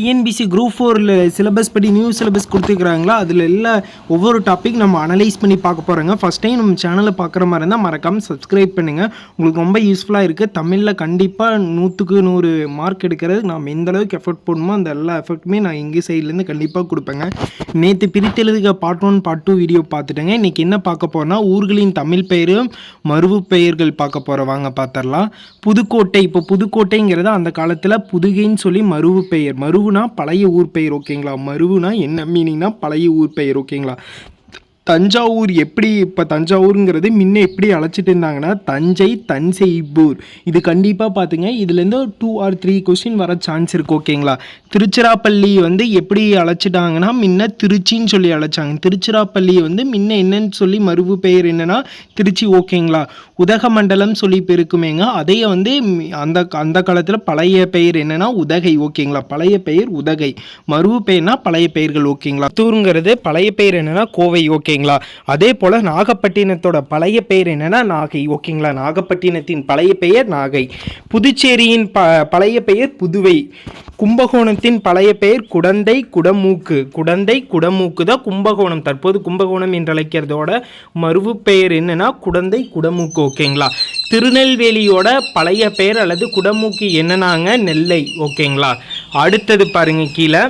TNPSC group ஃபோரில் syllabus படி new syllabus கொடுத்துருக்குறாங்களா? அதில் எல்லாம் ஒவ்வொரு டாபிக் நம்ம அனலைஸ் பண்ணி பார்க்க போகிறோங்க ஃபஸ்ட் டைம் நம்ம சேனலை பார்க்குற மாதிரி இருந்தால் மறக்காமல் சப்ஸ்கிரைப் பண்ணுங்கள் உங்களுக்கு ரொம்ப யூஸ்ஃபுல்லாக இருக்குது தமிழில் கண்டிப்பாக நூற்றுக்கு நூறு மார்க் எடுக்கிறது நாம் எந்த அளவுக்கு எஃபர்ட் போடணுமோ அந்த எல்லா எஃபர்ட்டுமே நான் எங்கள் சைட்லேருந்து கண்டிப்பாக கொடுப்பேங்க. நேற்று பிரித்தெழுதுக part one part two video பார்த்துட்டேங்க. இன்றைக்கி என்ன பார்க்க போகிறோன்னா ஊர்களின் தமிழ் பெயரும் மருவு பெயர்கள் பார்க்க போகிறோம் வாங்க பார்த்துடலாம். புதுக்கோட்டை. இப்போ புதுக்கோட்டைங்கிறது அந்த காலத்தில் புதுகைன்னு சொல்லி மருவு பெயர். மருவுனா பழைய ஊர் பெயர் ஓகேங்களா மருவுனா என்ன? மீனிங்னா பழைய ஊர் பெயர் ஓகேங்களா தஞ்சாவூர் எப்படி இப்போ தஞ்சாவூருங்கிறது முன்ன எப்படி அழைச்சிட்டு இருந்தாங்கன்னா தஞ்சை தஞ்சைபூர் இது கண்டிப்பாக பார்த்துங்க இதுலேருந்து டூ ஆர் த்ரீ கொஸ்டின் வர சான்ஸ் இருக்குது ஓகேங்களா திருச்சிராப்பள்ளி வந்து எப்படி அழைச்சிட்டாங்கன்னா முன்ன திருச்சின்னு சொல்லி அழைச்சாங்க. திருச்சிராப்பள்ளி வந்து முன்ன என்னன்னு சொல்லி மறுபு பெயர் என்னென்னா திருச்சி ஓகேங்களா உதகமண்டலம் சொல்லி பெருக்குமேங்க. அதையே வந்து அந்த அந்த காலத்தில் பழைய பெயர் என்னென்னா உதகை ஓகேங்களா பழைய பெயர் உதகை. மறுபு பெயர்னா பழைய பெயர்கள் ஓகேங்களா தூருங்கிறது பழைய பெயர் என்னன்னா கோவை ஓகே ஓகேங்களா? அதே போல் நாகப்பட்டினத்தோட பழைய பெயர் என்னென்னா நாகை. ஓகேங்களா? நாகப்பட்டினத்தின் பழைய பெயர் நாகை. புதுச்சேரியின் ப பழைய பெயர் புதுவை. கும்பகோணத்தின் பழைய பெயர் குடந்தை குடமூக்கு. குடந்தை குடமூக்கு தான் கும்பகோணம். தற்போது கும்பகோணம் என்று அழைக்கிறதோட மறுவு பெயர் என்னன்னா குடந்தை குடமூக்கு. ஓகேங்களா? திருநெல்வேலியோட பழைய பெயர் அல்லது குடமூக்கு என்னன்னாங்க? நெல்லை. ஓகேங்களா? அடுத்தது பாருங்க கீழே.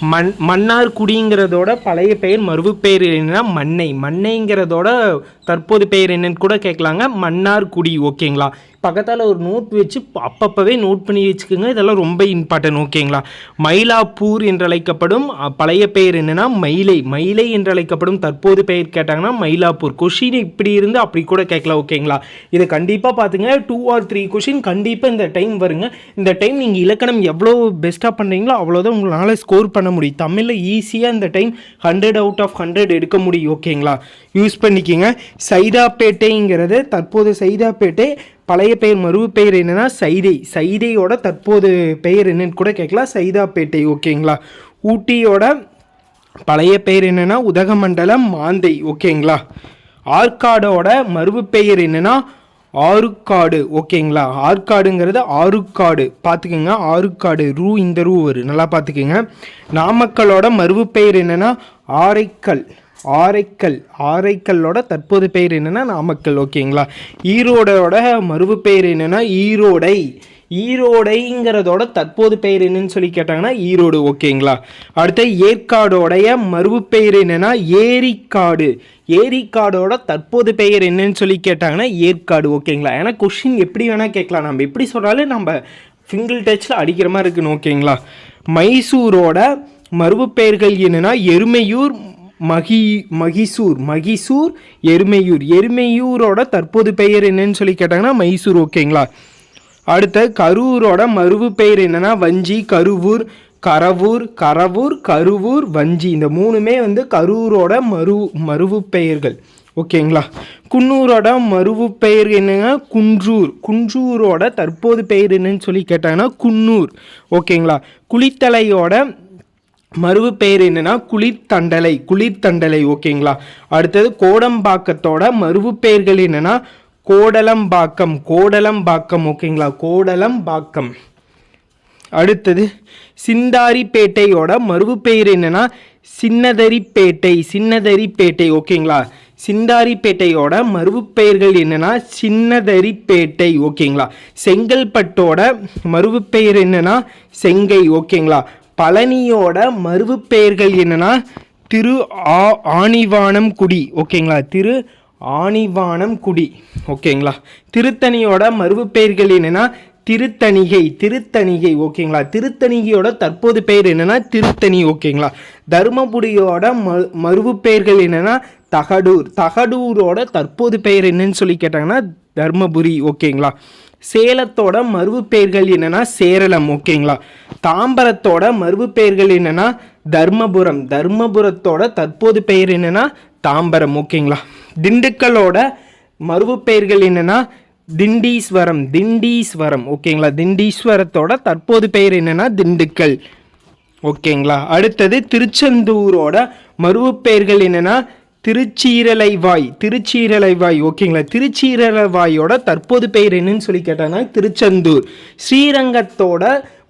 மண் மன்னார்குடிங்கிறதோட பழைய பெயர் மறுவு பெயர் என்னன்னா மண்ணை. மண்ணைங்கிறதோட தற்போது பெயர் என்னன்னு கூட கேட்கலாங்க. மன்னார்குடி ஓகேங்களா? பக்கத்தால் ஒரு நோட் வச்சு அப்பப்போவே நோட் பண்ணி வச்சுக்கோங்க. இதெல்லாம் ரொம்ப இம்பார்ட்டன்ட் ஓகேங்களா? மயிலாப்பூர் என்றழைக்கப்படும் பழைய பெயர் என்னன்னா மயிலை. மயிலை என்றழைக்கப்படும் தற்போது பெயர் கேட்டாங்கன்னா மயிலாப்பூர். கொஷின் இப்படி இருந்து அப்படி கூட கேட்கலாம் ஓகேங்களா? இது கண்டிப்பாக பார்த்துங்க டூ ஆர் த்ரீ கொஷின் கண்டிப்பாக இந்த டைம் வருங்க. இந்த டைம் நீங்கள் இலக்கணம் எவ்வளோ பெஸ்ட்டாக பண்ணுறீங்களோ அவ்வளோதான் உங்களால் ஸ்கோர் பண்ண முடியும். தமிழில் ஈஸியாக இந்த time hundred out of hundred எடுக்க முடியும் ஓகேங்களா? யூஸ் பண்ணிக்கிங்க. சைதாப்பேட்டைங்கிறது தற்போது சைதாப்பேட்டை பழைய பெயர் மறு பெயர் என்னன்னா சைதை. சைதையோட தற்போது பெயர் என்னன்னு கூட கேட்கலாம். சைதாப்பேட்டை ஓகேங்களா? ஊட்டியோட பழைய பெயர் என்னென்னா உதகமண்டலம் மாந்தை ஓகேங்களா? ஆற்காடோட மறுவு பெயர் என்னன்னா ஆறுக்காடு ஓகேங்களா? ஆற்காடுங்கிறது ஆறுக்காடு. பார்த்துக்கோங்க ஆறுக்காடு ரூ இந்த ரூ வரும். நல்லா பார்த்துக்கோங்க. நாமக்கலோட மறுவு பெயர் என்னன்னா ஆரைக்கல். ஆரைக்கல் ஆரைக்கல்லோட தற்போது பெயர் என்னென்னா நாமக்கல் ஓகேங்களா? ஈரோடோட மறுவு பெயர் என்னென்னா ஈரோடை. ஈரோடைங்கிறதோட தற்போது பெயர் என்னன்னு சொல்லி கேட்டாங்கன்னா ஈரோடு ஓகேங்களா? அடுத்து ஏற்காடோடைய மறுவு பெயர் என்னென்னா ஏரிக்காடு. ஏரிக்காடோட தற்போது பெயர் என்னன்னு சொல்லி கேட்டாங்கன்னா ஏற்காடு ஓகேங்களா? ஏன்னா கொஷின் எப்படி வேணால் கேட்கலாம். நம்ம எப்படி சொன்னாலும் நம்ம ஃபிங்கிள் டச்சில் அடிக்கிற மாதிரி இருக்குன்னு ஓகேங்களா? மைசூரோட மறுவு பெயர்கள் என்னன்னா எருமையூர் மகி மகிசூர் மகிசூர் எருமையூர். எருமையூரோட தற்போது பெயர் என்னன்னு சொல்லி கேட்டாங்கன்னா மைசூர் ஓகேங்களா? அடுத்த கரூரோட மறுவு பெயர் என்னன்னா வஞ்சி கருவூர் கரவூர் கரவூர் கருவூர் வஞ்சி. இந்த மூணுமே வந்து கரூரோட மறு மறுவு பெயர்கள். ஓகேங்களா? குன்னூரோட மறுவு பெயர் என்னங்க குன்றூர். குன்றூரோட தற்போது பெயர் என்னன்னு சொல்லி கேட்டாங்கன்னா குன்னூர். ஓகேங்களா? குளித்தலையோட மறுவு பெயர் என்னென்னா குளிர்தண்டலை குளிர்தண்டலை ஓகேங்களா? அடுத்தது கோடம்பாக்கத்தோட மறுவு பெயர்கள் என்னன்னா கோடலம்பாக்கம் கோடலம்பாக்கம் ஓகேங்களா? கோடலம்பாக்கம். அடுத்தது சிந்தாரிப்பேட்டையோட மறுவு பெயர் என்னன்னா சின்னதரிப்பேட்டை சின்னதரிப்பேட்டை ஓகேங்களா? சிந்தாரிப்பேட்டையோட மறுவு பெயர்கள் என்னன்னா சின்னதரிப்பேட்டை ஓகேங்களா? செங்கல்பட்டோட மறுவு பெயர் என்னன்னா செங்கை ஓகேங்களா? பழனியோட மறுவு பெயர்கள் என்னென்னா திரு ஆ ஆணிவானம் குடி. ஓகேங்களா? திரு ஆணிவானம் குடி. ஓகேங்களா? திருத்தணியோட மறுவு பெயர்கள் என்னென்னா திருத்தணிகை திருத்தணிகை. ஓகேங்களா? திருத்தணிகையோட தற்போது பெயர் என்னென்னா திருத்தணி. ஓகேங்களா? தருமபுரியோட ம மறுவு பெயர்கள் என்னென்னா தகடூர். தகடூரோட தற்போது பெயர் என்னன்னு சொல்லி கேட்டாங்கன்னா தர்மபுரி. ஓகேங்களா? சேலத்தோட மறுவு பெயர்கள் என்னென்னா சேரளம் ஓகேங்களா? தாம்பரத்தோட மறுவு பெயர்கள் என்னன்னா தர்மபுரம். தர்மபுரத்தோட தற்போது பெயர் என்னென்னா தாம்பரம் ஓகேங்களா? திண்டுக்கலோட மறுவு பெயர்கள் என்னன்னா திண்டீஸ்வரம் திண்டீஸ்வரம் ஓகேங்களா? திண்டீஸ்வரத்தோட தற்போது பெயர் என்னென்னா திண்டுக்கல் ஓகேங்களா? அடுத்தது திருச்செந்தூரோட மறுவு பெயர்கள் என்னன்னா திருச்சீரலைவாய் திருச்சீரலைவாய் ஓகேங்களா திருச்சீரலைவாயோட தற்போது பெயர் என்னன்னு சொல்லி கேட்டாங்கன்னா திருச்செந்தூர். ஸ்ரீரங்கத்தோட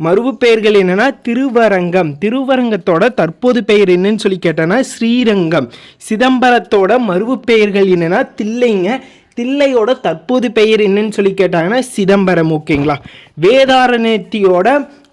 மறுவு பெயர்கள் என்னன்னா திருவரங்கம். திருவரங்கத்தோட தற்போது பெயர் என்னன்னு சொல்லி கேட்டாங்கன்னா ஸ்ரீரங்கம். சிதம்பரத்தோட மறுவு பெயர்கள் என்னென்னா தில்லைங்க. தில்லையோட தற்போது பெயர் என்னன்னு சொல்லி கேட்டாங்கன்னா சிதம்பரம் ஓகேங்களா வேதாரணத்தியோட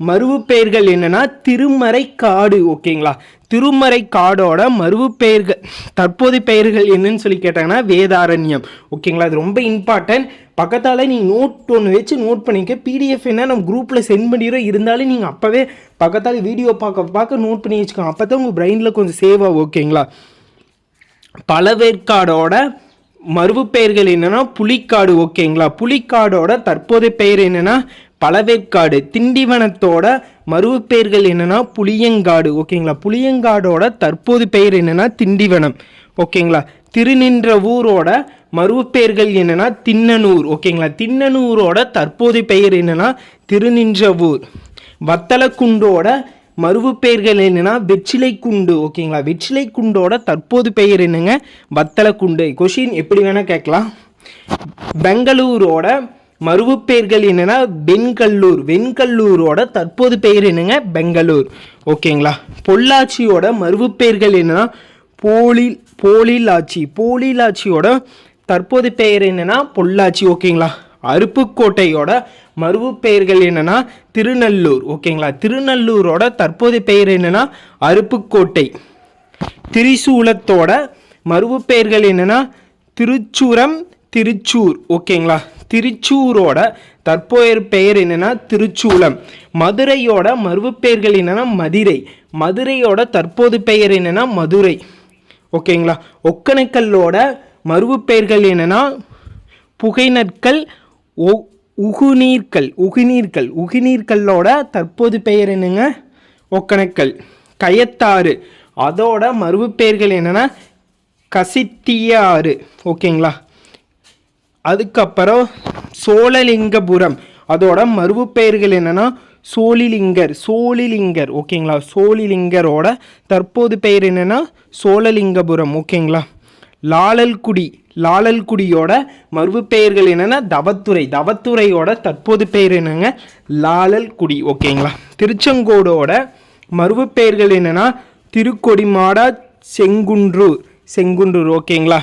மறுவு பெயர்கள் என்னன்னா திருமறை காடு ஓகேங்களா திருமறை காடோட மறுவு பெயர்கள் தற்போது பெயர்கள் என்னன்னு சொல்லி கேட்டாங்கன்னா வேதாரண்யம். ஓகேங்களா அது ரொம்ப இம்பார்ட்டன்ட் பக்கத்தால் நீங்கள் நோட் ஒன்று வச்சு நோட் பண்ணிக்க. பிடிஎஃப் என்ன நம்ம குரூப்பில் சென்ட் பண்ணிடுறோம் இருந்தாலும் நீங்கள் அப்போவே பக்கத்தால் வீடியோ பார்க்க பார்க்க நோட் பண்ணி வச்சுக்கோங்க. அப்போ தான் உங்கள் பிரெயினில் கொஞ்சம் சேவ் ஆகும் ஓகேங்களா பழவேற்காடோட மறுவு பெயர்கள் என்னென்னா புலிக்காடு ஓகேங்களா புலிக்காடோட தற்போதைய பெயர் என்னென்னா பழவேற்காடு திண்டிவனத்தோட மறுபெயர்கள் என்னென்னா புளியங்காடு ஓகேங்களா? புளியங்காடோட தற்போது பெயர் என்னன்னா திண்டிவனம் ஓகேங்களா? திருநின்ற ஊரோட என்னென்னா தின்னனூர் ஓகேங்களா? தின்னனூரோட தற்போது பெயர் என்னன்னா திருநின்றவூர் வத்தலக்குண்டோட மறுவு பெயர்கள் வெற்றிலை குண்டு ஓகேங்களா? வெற்றிலை குண்டோட தற்போது பெயர் என்னங்க வத்தலக்குண்டு. கொஷின் எப்படி வேணால் கேட்கலாம். பெங்களூரோட மறுவு என்னென்னா வெண்கல்லூர் வெண்கல்லூரோட தற்போது பெயர் என்னங்க? பெங்களூர். ஓகேங்களா? பொள்ளாச்சியோட மறுவு என்னென்னா என்னன்னா போலி போலிலாச்சி. போலிலாச்சியோட தற்போது பெயர் என்னென்னா பொள்ளாச்சி. ஓகேங்களா? அருப்புக்கோட்டையோட மறுவு பெயர்கள் என்னன்னா திருநல்லூர். ஓகேங்களா? திருநல்லூரோட தற்போது பெயர் என்னென்னா அருப்புக்கோட்டை. திரிசூலத்தோட மறுவு பெயர்கள் என்னன்னா திருச்சூரம் திருச்சூர் ஓகேங்களா? திருச்சூரோட தற்போதைய பெயர் என்னன்னா திருச்சூலம். மதுரையோட மறுபெயர்கள் என்னென்னா மதுரை. மதுரையோட தற்போது பெயர் என்னென்னா மதுரை. ஓகேங்களா? ஒக்கணக்கல்லோட மறுவு பெயர்கள் என்னென்னா புகைநற்கள் ஒ உகுநீர்கள் உகுநீர்கள் உகுநீர்களோட தற்போது பெயர் என்னங்க? ஒக்கணக்கல் கயத்தாறு. அதோட மறுவு பெயர்கள் என்னென்னா ஆறு ஓகேங்களா? அதுக்கப்புறம் சோழலிங்கபுரம். அதோட மறுவு பெயர்கள் என்னென்னா சோழிலிங்கர் சோழிலிங்கர் ஓகேங்களா? சோழிலிங்கரோட தற்போது பெயர் என்னென்னா சோழலிங்கபுரம் ஓகேங்களா? லாலல்குடி லாலல்குடியோட மறுவு பெயர்கள் என்னென்னா தவத்துறை தவத்துறையோட தற்போது பெயர் என்னங்க லாலல்குடி ஓகேங்களா? திருச்செங்கோடோட மறுவு பெயர்கள் என்னென்னா திருக்கொடிமாடா செங்குன்றூர் செங்குன்றூர் ஓகேங்களா?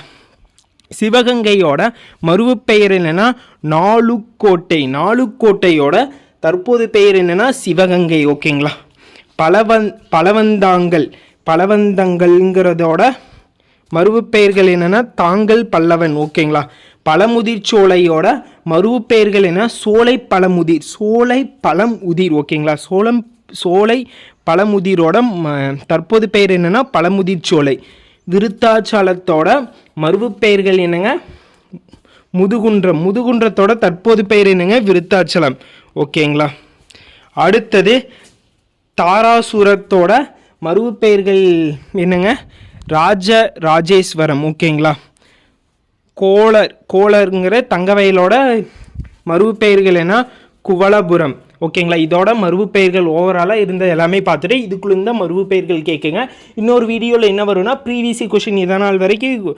சிவகங்கையோட மறுவு பெயர் என்னென்னா நாலுக்கோட்டை. நாலுக்கோட்டையோட தற்போது பெயர் என்னென்னா சிவகங்கை ஓகேங்களா? பலவந் பலவந்தாங்கள் பலவந்தங்கள்ங்கிறதோட மறுவு பெயர்கள் என்னென்னா தாங்கள் பல்லவன் ஓகேங்களா? பழமுதிர் சோலையோட மறுவு பெயர்கள் என்ன சோலை பழமுதிர் சோலை பழம் உதிர் ஓகேங்களா? சோளம் சோலை பழமுதிரோட தற்போது பெயர் என்னென்னா பழமுதிர் சோலை விருத்தாச்சலத்தோட மறுவு பெயர்கள் என்னங்க? முதுகுன்றம் முதுகுன்றத்தோட தற்போது பெயர் என்னங்க? விருத்தாச்சலம். ஓகேங்களா? அடுத்தது தாராசுரத்தோட மறுவு பெயர்கள் என்னங்க? ராஜ ராஜேஸ்வரம். ஓகேங்களா? கோளர் கோளருங்கிற தங்கவயலோட மறுவு பெயர்கள் என்ன? குவலபுரம் ஓகேங்களா? இதோட மறுவு பெயர்கள் ஓவராலாக இருந்த எல்லாமே பார்த்துட்டு இதுக்குள்ள மறுவு பெயர்கள் கேட்குங்க இன்னொரு வீடியோவில் என்ன வரும்னா ப்ரீவியஸ் கொஷின் இதனால் வரைக்கும்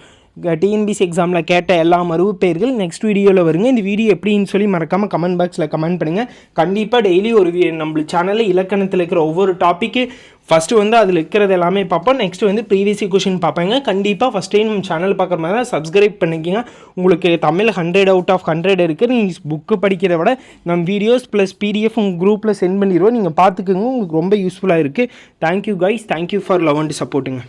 டிஎன்பிசி எக்ஸாமில் கேட்ட எல்லா மறுவு பேர்கள் நெக்ஸ்ட் வீடியோவில் வருங்க. இந்த வீடியோ எப்படின்னு சொல்லி மறக்காமல் கமெண்ட் பாக்ஸில் கமெண்ட் பண்ணுங்கள் கண்டிப்பாக டெய்லி ஒரு நம்ம சேனலில் இலக்கணத்தில் இருக்கிற ஒவ்வொரு டாப்பிக்கு ஃபஸ்ட்டு வந்து அதில் இருக்கிறது எல்லாமே பார்ப்போம். நெக்ஸ்ட் வந்து ப்ரீவியஸ் கொஷின் பார்ப்பாங்க. கண்டிப்பாக ஃபஸ்ட் டைம் நம்ம சேனல் பார்க்குற மாதிரி தான் சப்ஸ்கிரைப் பண்ணிக்கோங்க. உங்களுக்கு Tamil hundred out of hundred இருக்குது நீங்கள் புக்கு படிக்கிறத விட நம்ம வீடியோஸ் ப்ளஸ் பிடிஎஃப் உங்கள் குரூப்பில் சென்ட் பண்ணிடுவோம். நீங்கள் பார்த்துக்கோங்க. உங்களுக்கு ரொம்ப யூஸ்ஃபுல்லாக இருக்குது thank you guys thank you for love and சப்போர்ட்டுங்க